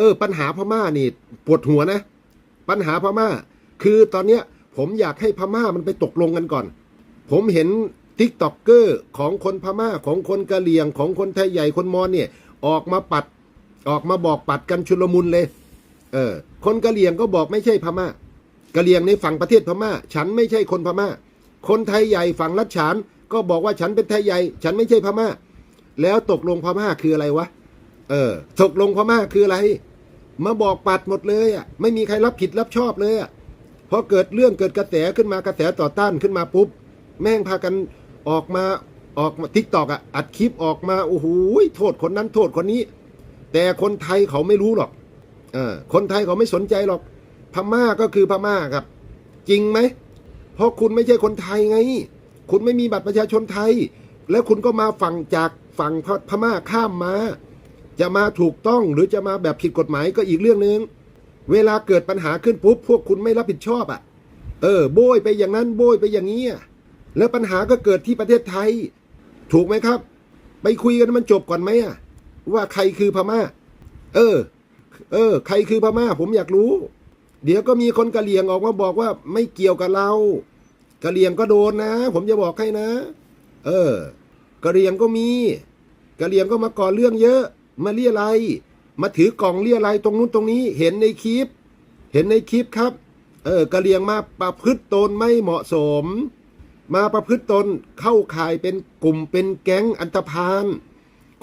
ออ ปัญหาพม่านี่ปวดหัวนะ ปัญหาพม่า คือตอนเนี้ยผมอยากให้พม่ามันไปตกลงกันก่อน ผมเห็นทิกตอกเกอร์ของคนพม่าของคนกะเหรี่ยงของคนไทยใหญ่คนมอญเนี่ย ออกมาปัด ออกมาบอกปัดกันชุลมุนเลย เออ คนกะเหรี่ยงก็บอกไม่ใช่พม่ากะเหรี่ยงในฝั่งประเทศพม่า ฉันไม่ใช่คนพม่า คนไทยใหญ่ฝั่งรัชฉานก็บอกว่าฉันเป็นไทยใหญ่ ฉันไม่ใช่พม่า แล้วตกลงพม่าคืออะไรวะ เออ ตกลงพม่าคืออะไร มาบอกปัดหมดเลยอะไม่มีใครรับผิดรับชอบเลยอะพอเกิดเรื่องเกิดกระแสขึ้นมากระแสต่อต้านขึ้นมาปุ๊บ แม่งพากันออกมาออกมาทิกตอกอะอัดคลิปออกมาโอ้โหโทษคนนั้นโทษคนนี้ แต่คนไทยเขาไม่รู้หรอกเออคนไทยเขาไม่สนใจหรอก พม่าก็คือพม่าครับ จริงไหมเพราะคุณไม่ใช่คนไทยไง คุณไม่มีบัตรประชาชนไทย แล้วคุณก็มาฝั่งจากฝั่งพม่าข้ามมา จะมาถูกต้องหรือจะมาแบบผิดกฎหมายก็อีกเรื่องหนึง่งเวลาเกิดปัญหาขึ้นปุ๊บพวกคุณไม่รับผิดชอบอะ เออ โบยไปอย่างนั้นโบยไปอย่างนี้อะแล้วปัญหาก็เกิดที่ประเทศไทย ถูกไหมครับ ไปคุยกันมันจบก่อนไหมอะ ว่าใครคือพม่า เออ เออ ใครคือพม่า ผมอยากรู้ เดี๋ยวก็มีคนกะเหรี่ยงออกมาบอกว่าไม่เกี่ยวกับเรากะเหรี่ยงก็โดนนะ ผมจะบอกให้นะ เออกะเหรี่ยงก็มีกะเหรี่ยงก็มาก่อเรื่องเยอะ มาเรียอะไร มาถือกล่องเรียอะไรตรงนู้นตรงนี้ เห็นในคลิป เห็นในคลิปครับ เออกระเหรี่ยงมาประพฤติตนไม่เหมาะสม มาประพฤติตนเข้าข่ายเป็นกลุ่มเป็นแก๊งอันตพาน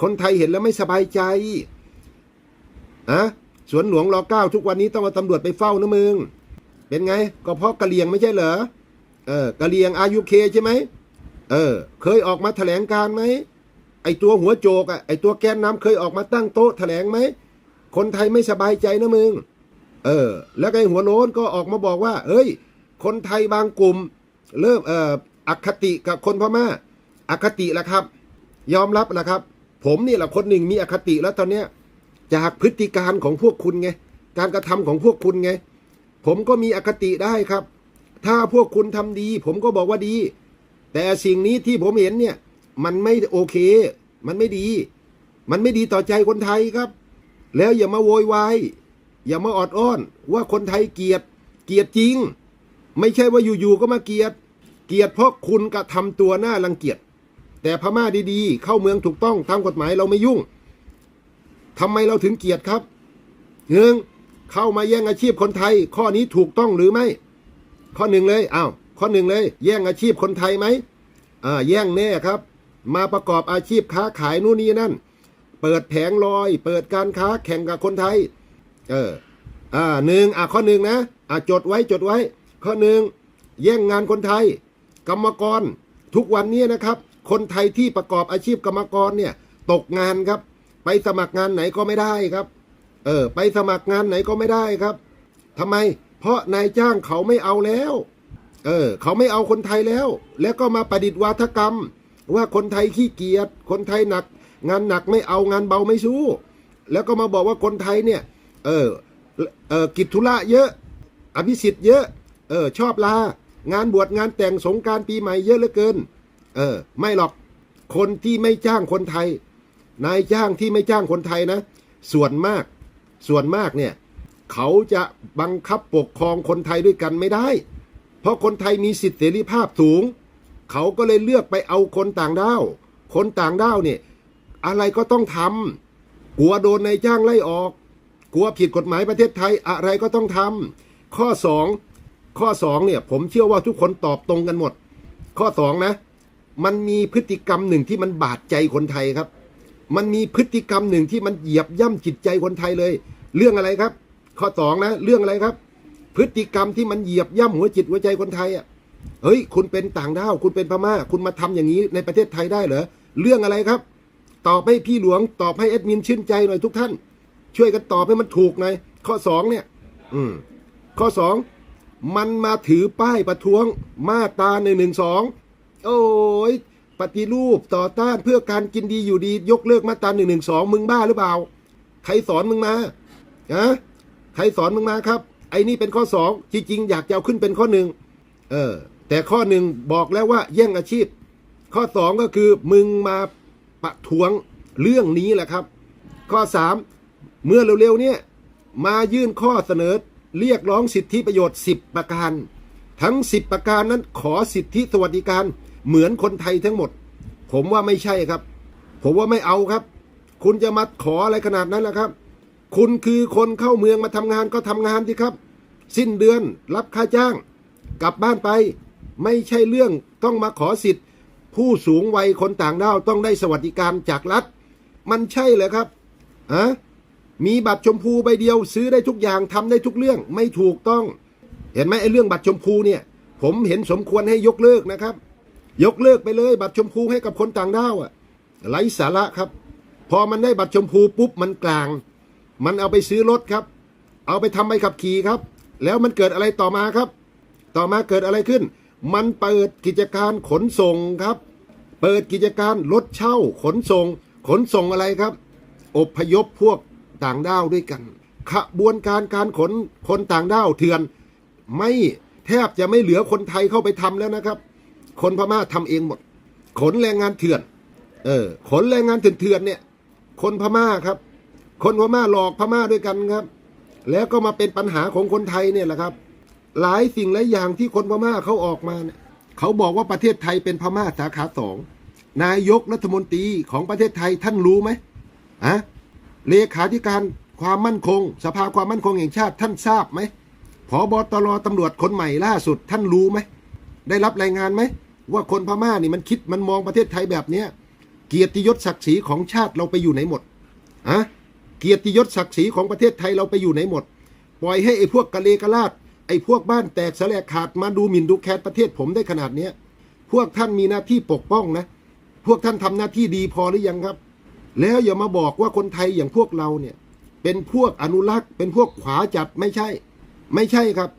คนไทยเห็นแล้วไม่สบายใจอะสวนหลวงรอเก้าทุกวันนี้ต้องเอาตำรวจไปเฝ้านะมึง เป็นไง ก็เพราะกะเหรี่ยงไม่ใช่เหรอ เออกะเหรี่ยงอายุเคใช่ไหม เออ เคยออกมาแถลงการไหม ไอตัวหัวโจกอะไอตัวแกนนำเคยออกมาตั้งโต๊ะแถลงไหม คนไทยไม่สบายใจนะมึง เออ แล้วไอหัวโล้นก็ออกมาบอกว่า เฮ้ย คนไทยบางกลุ่ม เริ่มเอ่ออคติกับคนพม่าอคติแล้วครับ ยอมรับแล้วครับ ผมนี่แหละคนหนึ่งมีอคติแล้วตอนเนี้ยจากพฤติการของพวกคุณไง การกระทำของพวกคุณไง ผมก็มีอคติได้ครับ ถ้าพวกคุณทำดี ผมก็บอกว่าดี แต่สิ่งนี้ที่ผมเห็นเนี่ย มันไม่โอเค มันไม่ดี มันไม่ดีต่อใจคนไทยครับ แล้วอย่ามาโวยวายอย่ามาออดอ้อน ว่าคนไทยเกลียด เกลียดจริง ไม่ใช่ว่าอยู่ๆก็มาเกลียด เกลียดเพราะคุณกระทำตัวหน้ารังเกียจแต่พม่าดีๆ เข้าเมืองถูกต้องตามกฎหมายเราไม่ยุ่งทำไมเราถึงเกลียดครับหนึ่งเข้ามาแย่งอาชีพคนไทย ข้อนี้ถูกต้องหรือไม่ ข้อหนึ่งเลยอ้าวข้อหนึ่งเลย แย่งอาชีพคนไทยไหมอ่าแย่งแน่ครับ มาประกอบอาชีพค้าขายนู่นนี่นั่น เปิดแผงลอย เปิดการค้าแข่งกับคนไทย เออ อ่าหนึ่งอ่าข้อหนึ่งนะอ่าจดไว้จดไว้ ข้อหนึ่งแย่งงานคนไทย กรรมกร ทุกวันนี้นะครับ คนไทยที่ประกอบอาชีพกรรมกรเนี่ย ตกงานครับ ไปสมัครงานไหนก็ไม่ได้ครับ เออ ไปสมัครงานไหนก็ไม่ได้ครับทำไม เพราะนายจ้างเขาไม่เอาแล้ว เออ เขาไม่เอาคนไทยแล้ว แล้วก็มาประดิษฐ์วาทกรรม ว่าคนไทยขี้เกียจคนไทยหนัก งานหนักไม่เอางานเบาไม่สู้ แล้วก็มาบอกว่าคนไทยเนี่ยเออเออกิจธุระเยอะ อภิสิทธิ์เยอะเออชอบลางานบวชงานแต่งสงการปีใหม่เยอะเหลือเกิน เออ ไม่หรอกคนที่ไม่จ้างคนไทย นายจ้างที่ไม่จ้างคนไทยนะ ส่วนมากส่วนมากเนี่ย เขาจะบังคับปกครองคนไทยด้วยกันไม่ได้ เพราะคนไทยมีสิทธิเสรีภาพสูง เขาก็เลยเลือกไปเอาคนต่างด้าวคนต่างด้าวเนี่ยอะไรก็ต้องทำกลัวโดนนายจ้างไล่ออก กลัวผิดกฎหมายประเทศไทยอะไรก็ต้องทำข้อสองข้อสองเนี่ยผมเชื่อว่าทุกคนตอบตรงกันหมด ข้อสองนะมันมีพฤติกรรมหนึ่งที่มันบาดใจคนไทยครับ มันมีพฤติกรรมหนึ่งที่มันเหยียบย่ำจิตใจคนไทยเลย เรื่องอะไรครับ ข้อสองนะเรื่องอะไรครับ พฤติกรรมที่มันเหยียบย่ำหัวจิตหัวใจคนไทยอะ เฮ้ย คุณเป็นต่างด้าว คุณเป็นพม่า คุณมาทำอย่างนี้ในประเทศไทยได้เหรอ เรื่องอะไรครับ ตอบให้พี่หลวง ตอบให้แอดมินชื่นใจหน่อยทุกท่าน ช่วยกันตอบให้มันถูกหน่อย ข้อสองเนี่ย อืม ข้อสอง มันมาถือป้ายประท้วง มาตาหนึ่งหนึ่งสอง โอ้ย ปฏิรูปต่อต้านเพื่อการกินดีอยู่ดี ยกเลิกมาตาหนึ่งหนึ่งสอง มึงบ้าหรือเปล่า ใครสอนมึงมาฮะใครสอนมึงมาครับ ไอ้นี่เป็นข้อสอง จริงๆ อยากจะเอาขึ้นเป็นข้อหนึ่ง เออ แต่ข้อหนึ่งบอกแล้วว่าแย่งอาชีพ ข้อสองก็คือมึงมาประท้วงเรื่องนี้แหละครับ ข้อสามเมื่อเร็วๆเนี่ยมายื่นข้อเสนอเรียกร้องสิทธิประโยชน์ 10 ประการ ทั้ง 10 ประการนั้นขอสิทธิสวัสดิการเหมือนคนไทยทั้งหมด ผมว่าไม่ใช่ครับ ผมว่าไม่เอาครับ คุณจะมาขออะไรขนาดนั้นล่ะครับ คุณคือคนเข้าเมืองมาทำงานก็ทำงานสิครับ สิ้นเดือนรับค่าจ้าง กลับบ้านไป ไม่ใช่เรื่องต้องมาขอสิทธิ์ ผู้สูงวัยคนต่างด้าวต้องได้สวัสดิการจากรัฐ มันใช่เหรอครับอะมีบัตรชมพูใบเดียวซื้อได้ทุกอย่างทำได้ทุกเรื่องไม่ถูกต้อง เห็นไหมไอ้เรื่องบัตรชมพูเนี่ย ผมเห็นสมควรให้ยกเลิกนะครับ ยกเลิกไปเลยบัตรชมพูให้กับคนต่างด้าวอะไร้สาระครับ พอมันได้บัตรชมพูปุ๊บมันกลาง มันเอาไปซื้อรถครับ เอาไปทำใบขับขี่ครับ แล้วมันเกิดอะไรต่อมาครับ ต่อมาเกิดอะไรขึ้น มันเปิดกิจการขนส่งครับ เปิดกิจการรถเช่าขนส่ง ขนส่งอะไรครับ อบพยพพวกต่างด้าวด้วยกัน ขบวนการการขนคนต่างด้าวเถื่อน ไม่แทบจะไม่เหลือคนไทยเข้าไปทำแล้วนะครับ คนพม่าทำเองหมด ขนแรงงานเถื่อน เออ ขนแรงงานเถื่อนเนี่ย คนพม่าครับ คนพม่าหลอกพม่าด้วยกันครับ แล้วก็มาเป็นปัญหาของคนไทยเนี่ยแหละครับ หลายสิ่งหลายอย่างที่คนพม่าเขาออกมาเนี่ยเขาบอกว่าประเทศไทยเป็นพม่าสาขาสองนายกรัฐมนตรีของประเทศไทยท่านรู้ไหมอะเลขาธิการความมั่นคง สภาความมั่นคงแห่งชาติท่านทราบไหมผอบตรตำรวจคนใหม่ล่าสุดท่านรู้ไหมได้รับรายงานไหมว่าคนพม่านี่มันคิดมันมองประเทศไทยแบบเนี้ยเกียรติยศศักดิ์ศรีของชาติเราไปอยู่ไหนหมดอะเกียรติยศศักดิ์ศรีของประเทศไทยเราไปอยู่ไหนหมด ปล่อยให้ไอ้พวกกะเลกะลาด ไอ้พวกบ้านแตกแสลกขาดมาดูหมิ่นดูแคลนประเทศผมได้ขนาดเนี้ย พวกท่านมีหน้าที่ปกป้องนะ พวกท่านทำหน้าที่ดีพอหรือยังครับ แล้วอย่ามาบอกว่าคนไทยอย่างพวกเราเนี่ย เป็นพวกอนุรักษ์เป็นพวกขวาจัดไม่ใช่ ไม่ใช่ครับ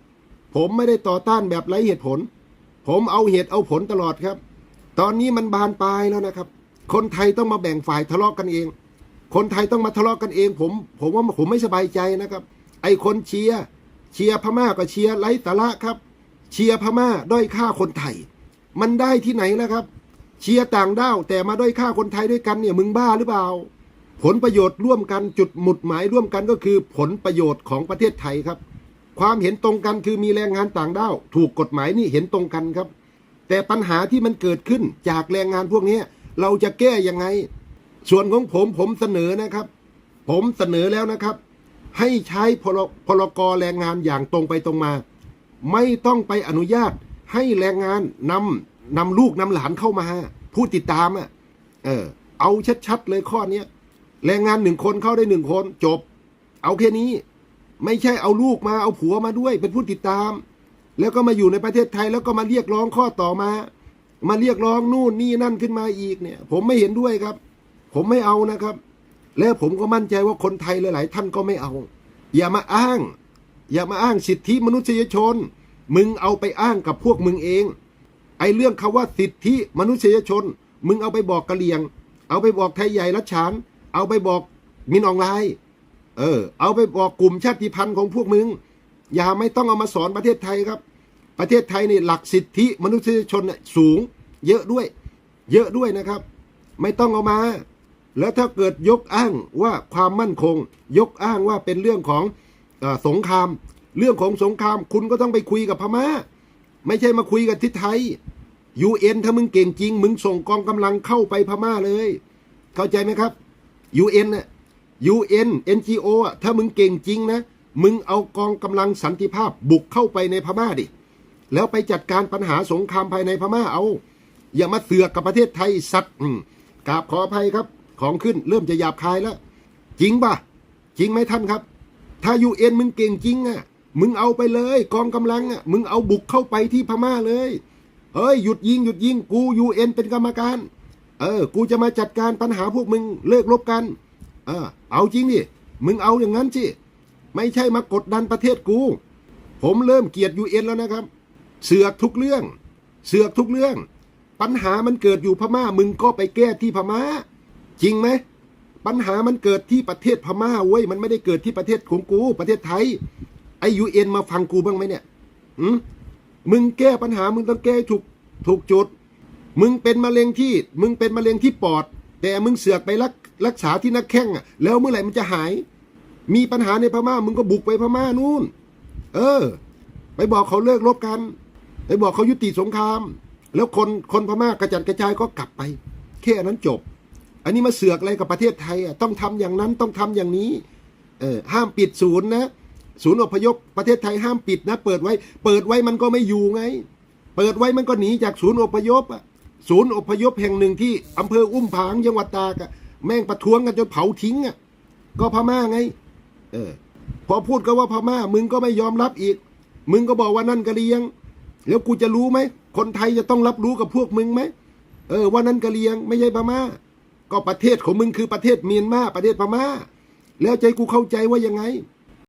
ผมไม่ได้ต่อต้านแบบไร้เหตุผล ผมเอาเหตุเอาผลตลอดครับ ตอนนี้มันบานปลายแล้วนะครับ คนไทยต้องมาแบ่งฝ่ายทะเลาะกันเอง คนไทยต้องมาทะเลาะกันเอง ผม ผมว่าผมไม่สบายใจนะครับ ไอ้คนเชียร์ เชียร์พม่าก็เชียร์ไร้สาระครับ เชียร์พม่าด้อยค่าคนไทย มันได้ที่ไหนแล้วครับ เชียร์ต่างด้าวแต่มาด้อยค่าคนไทยด้วยกันเนี่ยมึงบ้าหรือเปล่า ผลประโยชน์ร่วมกันจุดหมุดหมายร่วมกันก็คือผลประโยชน์ของประเทศไทยครับ ความเห็นตรงกันคือมีแรงงานต่างด้าวถูกกฎหมายนี่เห็นตรงกันครับ แต่ปัญหาที่มันเกิดขึ้นจากแรงงานพวกนี้เราจะแก้ยังไง ส่วนของผมผมเสนอนะครับ ผมเสนอแล้วนะครับ ให้ใช้พรพรกรแรงงานอย่างตรงไปตรงมา ไม่ต้องไปอนุญาตให้แรงงานนำนำลูกนำหลานเข้ามา ผู้ติดตามอะเออ เอาชัดๆเลยข้อนี้แรงงานหนึ่งคนเข้าได้หนึ่งคนจบ เอาแค่นี้ ไม่ใช่เอาลูกมาเอาผัวมาด้วย เป็นผู้ติดตาม แล้วก็มาอยู่ในประเทศไทยแล้วก็มาเรียกร้องข้อต่อมา มาเรียกร้องนู่นนี่นั่นขึ้นมาอีกเนี่ย ผมไม่เห็นด้วยครับ ผมไม่เอานะครับ แล้วผมก็มั่นใจว่าคนไทยหลาย ๆ ท่านก็ไม่เอา อย่ามาอ้าง อย่ามาอ้างสิทธิมนุษยชน มึงเอาไปอ้างกับพวกมึงเอง ไอ้เรื่องคาว่าสิทธิมนุษยชน มึงเอาไปบอกกะเหลียง เอาไปบอกไทยใหญ่รัชฉาน เอาไปบอกมินออนไลเออ เอาไปบอกกลุ่มชาติพันธุ์ของพวกมึง อย่าไม่ต้องเอามาสอนประเทศไทยครับ ประเทศไทยนี่หลักสิทธิมนุษยชนเนี่ยสูง เยอะด้วย เยอะด้วยนะครับ ไม่ต้องเอามา แล้วถ้าเกิดยกอ้างว่าความมั่นคง ยกอ้างว่าเป็นเรื่องของอสงคราม เรื่องของสงคราม คุณก็ต้องไปคุยกับพม่า ไม่ใช่มาคุยกับทิศไทยยูเอ็นถ้ามึงเก่งจริง มึงส่งกองกำลังเข้าไปพม่าเลย เข้าใจไหมครับยูเอ็นน่ะยูเอ็นเอ็นจีโออะถ้ามึงเก่งจริงนะมึงเอากองกำลังสันติภาพบุกเข้าไปในพม่าดิ แล้วไปจัดการปัญหาสงครามภายในพม่าเอา อย่ามาเสือกกับประเทศไทยสัตว์อืมกราบขออภัยครับ ของขึ้น เริ่มจะหยาบคายแล้ว จริงป่ะ จริงไหมท่านครับ ถ้ายูเอ็นมึงเก่งจริงอะ มึงเอาไปเลย กองกำลังอะ มึงเอาบุกเข้าไปที่พม่าเลย เฮ้ยหยุดยิงหยุดยิงกูยูเอ็นเป็นกรรมการ เออ กูจะมาจัดการปัญหาพวกมึงเลิกรบกัน เออ เอาจริงดิ มึงเอาอย่างนั้นสิ ไม่ใช่มากดดันประเทศกู ผมเริ่มเกลียดยูเอ็นแล้วนะครับ เสือกทุกเรื่อง เสือกทุกเรื่องปัญหามันเกิดอยู่พม่ามึงก็ไปแก้ที่พม่า จริงไหมปัญหามันเกิดที่ประเทศพม่าเว้ยมันไม่ได้เกิดที่ประเทศของกู ประเทศไทย ไอยูเอ็นมาฟังกูบ้างไหมเนี่ยอืมมึงแก้ปัญหามึงต้องแก้ถูกถูกจุด มึงเป็นมะเร็งที่ มึงเป็นมะเร็งที่ปอด แต่มึงเสือกไปรักรักษาที่นักแข้งอะ แล้วเมื่อไหร่มันจะหาย มีปัญหาในพม่า มึงก็บุกไปพม่านู่น เออ ไปบอกเขาเลิกรบกัน ไปบอกเขายุติสงคราม แล้วคนคนพม่ากระจัดกระจายก็กลับไป แค่นั้นจบ อันนี้มาเสือกอะไรกับประเทศไทยอะต้องทำอย่างนั้นต้องทำอย่างนี้เออห้ามปิดศูนย์นะศูนย์อพยพประเทศไทยห้ามปิดนะ เปิดไว้ เปิดไว้มันก็ไม่อยู่ไง เปิดไว้มันก็หนีจากศูนย์อพยพอะศูนย์อพยพแห่งหนึ่งที่อำเภออุ้มผางจังหวัดตากอะแม่งประท้วงกันจนเผาทิ้งอะก็พม่าไง เออ พอพูดก็ว่าพม่า มึงก็ไม่ยอมรับอีก มึงก็บอกว่านั่นกะเลียง แล้วกูจะรู้ไหมคนไทยจะต้องรับรู้กับพวกมึงไหมเออว่านั่นกะเลียงไม่ใช่พม่า ก็ประเทศของมึงคือประเทศเมียนมาประเทศพม่า แล้วใจกูเข้าใจว่ายังไง